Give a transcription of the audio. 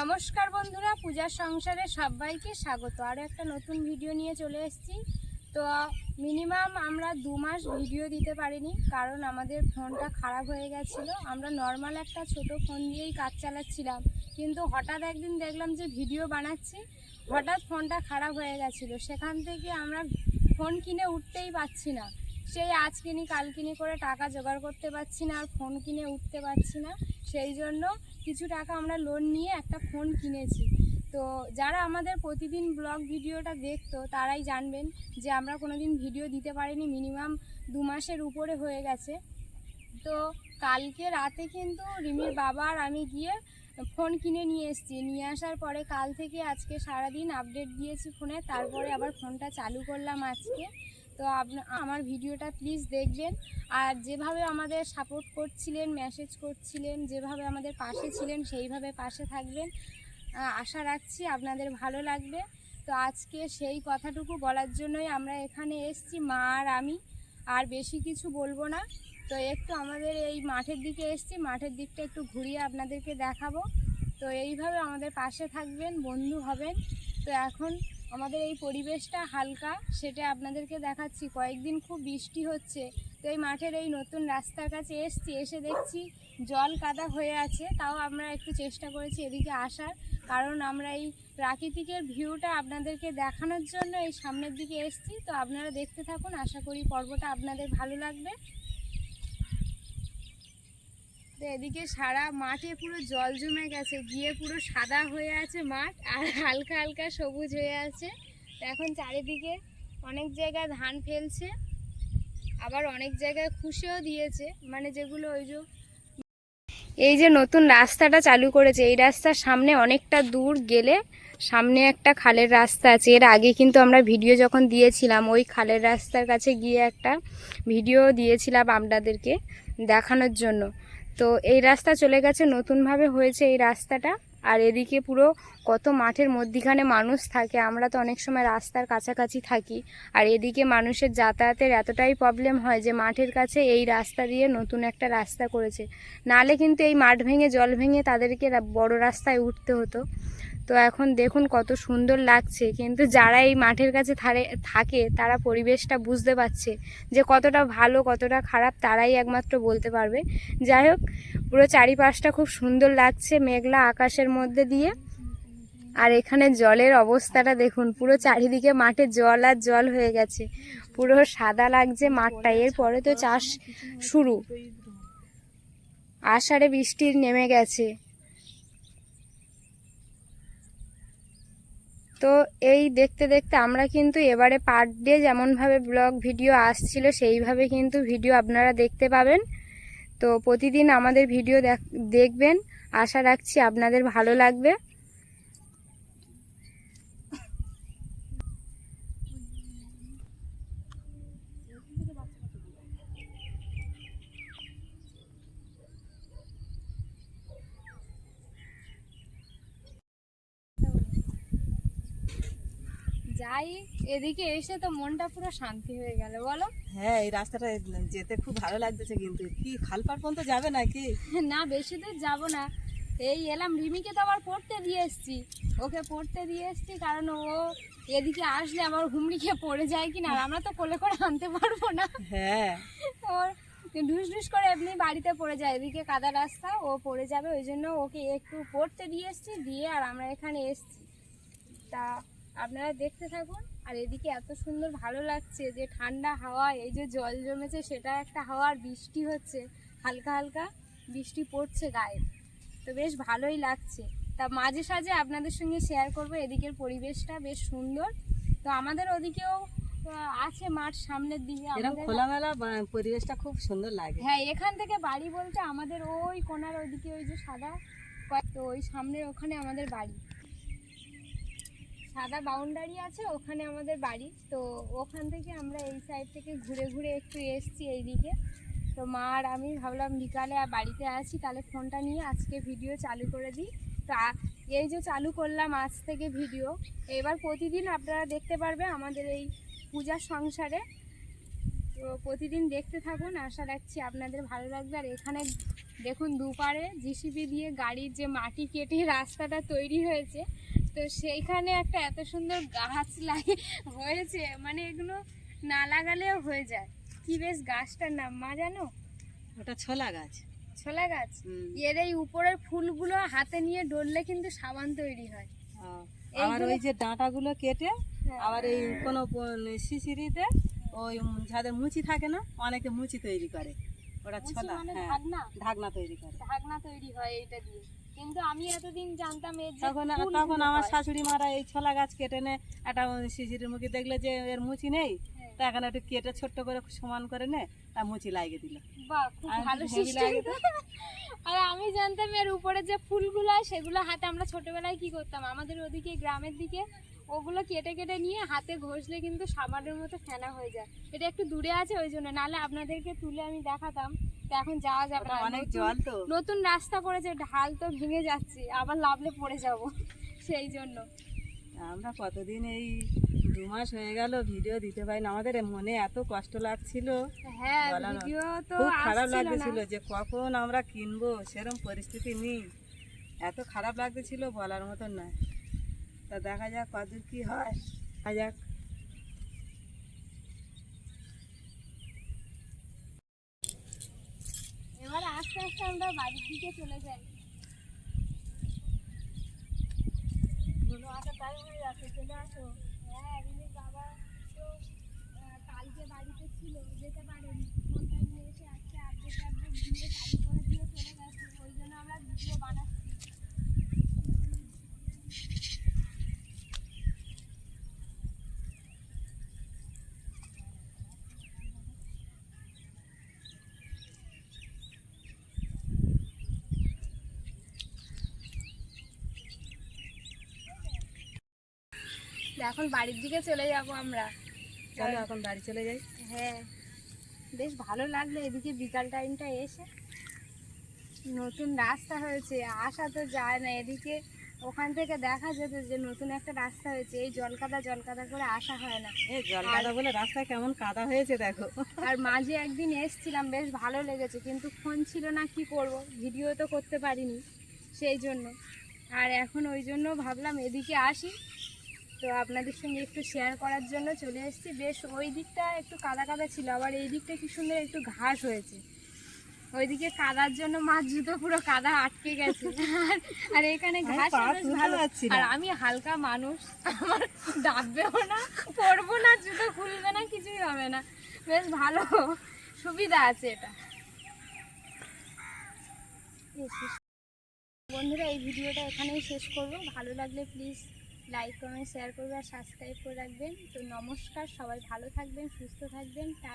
নমস্কার বন্ধুরা, পূজার সংসারে সবাইকে স্বাগত। আরও একটা নতুন ভিডিও নিয়ে চলে এসেছি। তো মিনিমাম আমরা দু মাস ভিডিও দিতে পারিনি, কারণ আমাদের ফোনটা খারাপ হয়ে গেছিল। আমরা নর্মাল একটা ছোট ফোন দিয়েই কাজ চালাচ্ছিলাম। কিন্তু হঠাৎ একদিন দেখলাম যে ভিডিও বানাচ্ছি, হঠাৎ ফোনটা খারাপ হয়ে গেছিল। সেখান থেকে আমরা ফোন কিনে উঠতেই পারছি না। সেই আজ কিনি, কাল কিনি করে টাকা জোগাড় করতে পারছি না, আর ফোন কিনে উঠতে পারছি না। সেই জন্য কিছু টাকা আমরা লোন নিয়ে একটা ফোন কিনেছি। তো যারা আমাদের প্রতিদিন ব্লগ ভিডিওটা দেখতো, তারাই জানবেন যে আমরা কোনো দিন ভিডিও দিতে পারিনি মিনিমাম দু মাসের উপরে হয়ে গেছে। তো কালকে রাতে কিন্তু রিমির বাবা আর আমি গিয়ে ফোন কিনে নিয়ে এসেছি। নিয়ে আসার পরে কাল থেকে আজকে সারাদিন আপডেট দিয়েছি ফোনে তারপরে আবার ফোনটা চালু করলাম আজকে। তো আমার ভিডিওটা প্লিজ দেখবেন। আর যেভাবে আমাদের সাপোর্ট করছিলেন মেসেজ করছিলেন, যেভাবে আমাদের পাশে ছিলেন, সেইভাবে পাশে থাকবেন। আশা রাখছি আপনাদের ভালো লাগবে। তো আজকে সেই কথাটুকু বলার জন্যই আমরা এখানে এসেছি, মা আর আমি। আর বেশি কিছু বলব না। তো একটু আমাদের এই মাঠের দিকে এসেছি, মাঠের দিকটা একটু ঘুরিয়ে আপনাদেরকে দেখাবো। তো এইভাবে আমাদের পাশে থাকবেন, বন্ধু হবেন। তো এখন আমাদের এই পরিবেশটা হালকা, সেটা আপনাদেরকে দেখাচ্ছি। কয়েকদিন খুব বৃষ্টি হচ্ছে, তো এই মাঠের এই নতুন রাস্তার কাছে এসছি, এসে দেখছি জল কাদা হয়ে আছে, তাও আমরা একটু চেষ্টা করেছি এদিকে আসার। কারণ আমরা এই প্রাকৃতিকের ভিউটা আপনাদেরকে দেখানোর জন্য এই সামনের দিকে এসছি, তো আপনারা দেখতে থাকুন, আশা করি পর্বটা আপনাদের ভালো লাগবে। এদিকে সারা মাঠে পুরো জল জমে গেছে, গিয়ে পুরো সাদা হয়ে আছে মাঠ আর হালকা হালকা সবুজ হয়ে আছে। এখন চারিদিকে অনেক জায়গায় ধান ফেলছে, আবার অনেক জায়গায় খুশিও দিয়েছে মানে যেগুলো ওই যে এই যে নতুন রাস্তাটা চালু করেছে, এই রাস্তার সামনে অনেকটা দূর গেলে সামনে একটা খালের রাস্তা আছে। এর আগে কিন্তু আমরা ভিডিও যখন দিয়েছিলাম, ওই খালের রাস্তার কাছে গিয়ে একটা ভিডিও দিয়েছিলাম আপনাদেরকে দেখানোর জন্য। তো এই রাস্তা চলে গেছে, নতুনভাবে হয়েছে এই রাস্তাটা। আর এদিকে পুরো কত মাঠের মধ্যিখানে মানুষ থাকে, আমরা তো অনেক সময় রাস্তার কাছাকাছি থাকি। আর এদিকে মানুষের যাতায়াতের এতটাই প্রবলেম হয় যে মাঠের কাছে এই রাস্তা দিয়ে নতুন একটা রাস্তা করেছে। নালে কিন্তু এই মাঠ ভেঙে, জল ভেঙে তাদেরকে বড় রাস্তায় উঠতে হতো। তো এখন দেখুন কত সুন্দর লাগছে। কিন্তু যারা এই মাঠের কাছে থাকে, তারা পরিবেশটা বুঝতে পারছে যে কতটা ভালো, কতটা খারাপ তারাই একমাত্র বলতে পারবে। যাই হোক, পুরো চারিপাশটা খুব সুন্দর লাগছে মেঘলা আকাশের মধ্যে দিয়ে। আর এখানে জলের অবস্থাটা দেখুন, পুরো চারিদিকে মাঠে জল আর জল হয়ে গেছে। পুরো সাদা লাগছে মাঠটা। এরপরে তো চাষ শুরু। আষাঢ়ে বৃষ্টির নেমে গেছে। তো এই দেখতে দেখতে আমরা কিন্তু এবারে পার ডে যেমনভাবে ব্লগ ভিডিও আসছিল, সেইভাবে কিন্তু ভিডিও আপনারা দেখতে পাবেন। তো প্রতিদিন আমাদের ভিডিও দেখ- দেখবেন। আশা রাখছি আপনাদের ভালো লাগবে। যাই এদিকে এসে তো মনটা পুরো শান্তি হয়ে গেল বলো? হ্যাঁ এই রাস্তাটা যেতে খুব ভালো লাগতেছে কিন্তু। কি খালপার পর্যন্ত যাবে নাকি? না বেশি দূর যাব না। এই এলাম রিমিকে তো আবার পড়তে দিয়ে এসছি। ওকে পড়তে দিয়ে এসছি কারণ ও এদিকে আসলে আবার হুমড়ি খেয়ে পড়ে যায় কি না আর আমরা তো কোলে করে আনতে পারব না। হ্যাঁ। ওর ঢুস ঢুস করে এমনি বাড়িতে পড়ে যায়। এদিকে কাদা রাস্তা ও পড়ে যাবে। ওই জন্য ওকে একটু পড়তে দিয়ে এসছি দিয়ে আর আমরা এখানে এসছি। তা আপনারা দেখতে থাকুন। আর এদিকে এত সুন্দর ভালো লাগছে যে ঠান্ডা হাওয়া এই যে জল জমেছে সেটা একটা হাওয়া আর বৃষ্টি হচ্ছে। হালকা হালকা বৃষ্টি পড়ছে গায়ে। তো বেশ ভালোই লাগছে। তা মাঝে সাঝে আপনাদের সঙ্গে শেয়ার করব এদিকের পরিবেশটা বেশ সুন্দর। তো আমাদের ওদিকেও আছে মাঠ সামনের দিকে খোলামেলা পরিবেশটা খুব সুন্দর লাগে। হ্যাঁ এখান থেকে বাড়ি বলতে আমাদের ওই কোনার ওইদিকে ওই যে সাদা তো ওই সামনের ওখানে আমাদের বাড়ি। সাদা বাউন্ডারি আছে, ওখানে আমাদের বাড়ি। তো ওখান থেকে আমরা এই সাইড থেকে ঘুরে ঘুরে একটু এসছি এইদিকে। তো মা আর আমি ভাবলাম বিকালে আর বাড়িতে আছি, তাহলে ফোনটা নিয়ে আজকে ভিডিও চালু করে দিই। তো এই যে চালু করলাম আজ থেকে ভিডিও এবার প্রতিদিন আপনারা দেখতে পারবে আমাদের এই পূজার সংসারে। তো প্রতিদিন দেখতে থাকুন, আশা রাখছি আপনাদের ভালো লাগবে। আর এখানে দেখুন দুপারে জিসিপি দিয়ে গাড়ির যে মাটি কেটে রাস্তাটা তৈরি হয়েছে তো সেইখানে একটা এত সুন্দর গাছ লাগে হয়েছে মানে এগুলো না লাগালেও হয়ে যায়। কি বেশ গাছটার নাম মা জানো? ওটা ছোলা গাছ। ছোলা গাছ? এর এই উপরের ফুলগুলো হাতে নিয়ে ডললে কিন্তু সাবান তৈরি হয়। আবার ওই যে ডাঁটাগুলো কেটে হ্যাঁ। আবার এই কোনো শিশিরিতে ওই যাদের মুচি থাকে না অনেকে মুচি তৈরি করে। ওটা ছোলা মানে হ্যাঁ ঢাকনা? ঢাকনা তৈরি করে। ঢাকনা তৈরি হয় এইটা দিয়ে। কিন্তু আমি এতদিন জানতাম এর যে তখন তখন আমার শাশুড়ি মারা এই ছোলা গাছ কেটে নে একটা শিশিরের মুখে দেখলে যে এর মুচি নেই হ্যাঁ। তা এখন একটু কেটে ছোট্ট করে সমান করে নে তা মুচি লাগিয়ে দিল। বাহ খুব আর ভালো সিস্টেম। আর আমি জানতাম এর উপরে যে ফুলগুলো সেগুলো হাতে আমরা ছোটবেলায় কি করতাম? আমাদের ওদিকে গ্রামের দিকে ওগুলো কেটে কেটে নিয়ে হাতে ঘষলে কিন্তু সাবানের মতো ফেনা হয়ে যায়। এটা একটু দূরে আছে ওই জন্য। নাহলে আপনাদেরকে তুলে আমি দেখাতাম। তো এখন যাওয়া যাবে না। অনেক জল তো। নতুন রাস্তা করেছে ঢাল তো ভেঙে যাচ্ছে। আবার লাভলে পড়ে যাব সেই জন্য। আমরা কতদিন এই দু মাস হয়ে গেল ভিডিও দিতে পারি না। আমাদের মনে এত কষ্ট লাগছিল। হ্যাঁ ভিডিও তো খুব খারাপ লাগতেছিল যে কখন আমরা কিনবো সেরকম পরিস্থিতি নেই। এত খারাপ লাগতেছিল বলার মতন নয়। তা দেখা যাক কতদূর কি হয়। দেখা যাক এবার আস্তে আস্তে আমরা বাড়ির দিকে চলে যাই আসার time হয়ে যাচ্ছে, চলে আসো। হ্যাঁ রিমির বাবা তো কালকে বাড়িতে ছিল যেতে পারেনি ফোনটা নিয়ে এসে আজকে আপডেট আপডেট দিয়ে চালু করে দিয়ে চলে গেছে ওই জন্য আমরা ভিডিও বানাচ্ছি তো এখন বাড়ির দিকে চলে যাব আমরা। চলো এখন বাড়ি চলে যাই। হ্যাঁ। বেশ ভালো লাগল এদিকে বিকাল টাইমটা এসে। নতুন রাস্তা হয়েছে আসা তো যায় না। এদিকে ওখান থেকে দেখা যেত যে নতুন একটা রাস্তা হয়েছে। এই জলকাদা জলকাদা করে আসা হয় না। এই জল কাদা বলে রাস্তা কেমন কাদা হয়েছে দেখো। আর মাঝে একদিন এসছিলাম বেশ ভালো লেগেছে। কিন্তু ফোন ছিল না কি করব? ভিডিও তো করতে পারিনি সেই জন্য। আর এখন ওই জন্য ভাবলাম এদিকে আসি। তো আপনাদের সঙ্গে একটু শেয়ার করার জন্য চলে এসেছি। বেশ ওই দিকটা একটু কাদা কাদা ছিল আবার এই দিকটা কি সুন্দর একটু ঘাস হয়েছে। ওইদিকে কাদার জন্য মাছ জুতো পুরো কাদা আটকে গেছে। আর- এখানে ঘাস ভালো। আর আমি হালকা মানুষ আমার ডাববেও না পরবো না জুতো খুলবে না কিছুই হবে না। বেশ ভালো সুবিধা আছে এটা। বন্ধুরা এই ভিডিওটা এখানেই শেষ করব। ভালো লাগলে প্লিজ লাইক কমেন্ট শেয়ার করবে আর সাবস্ক্রাইব করে রাখবেন। তো নমস্কার, সবাই ভালো থাকবেন, সুস্থ থাকবেন। টাটা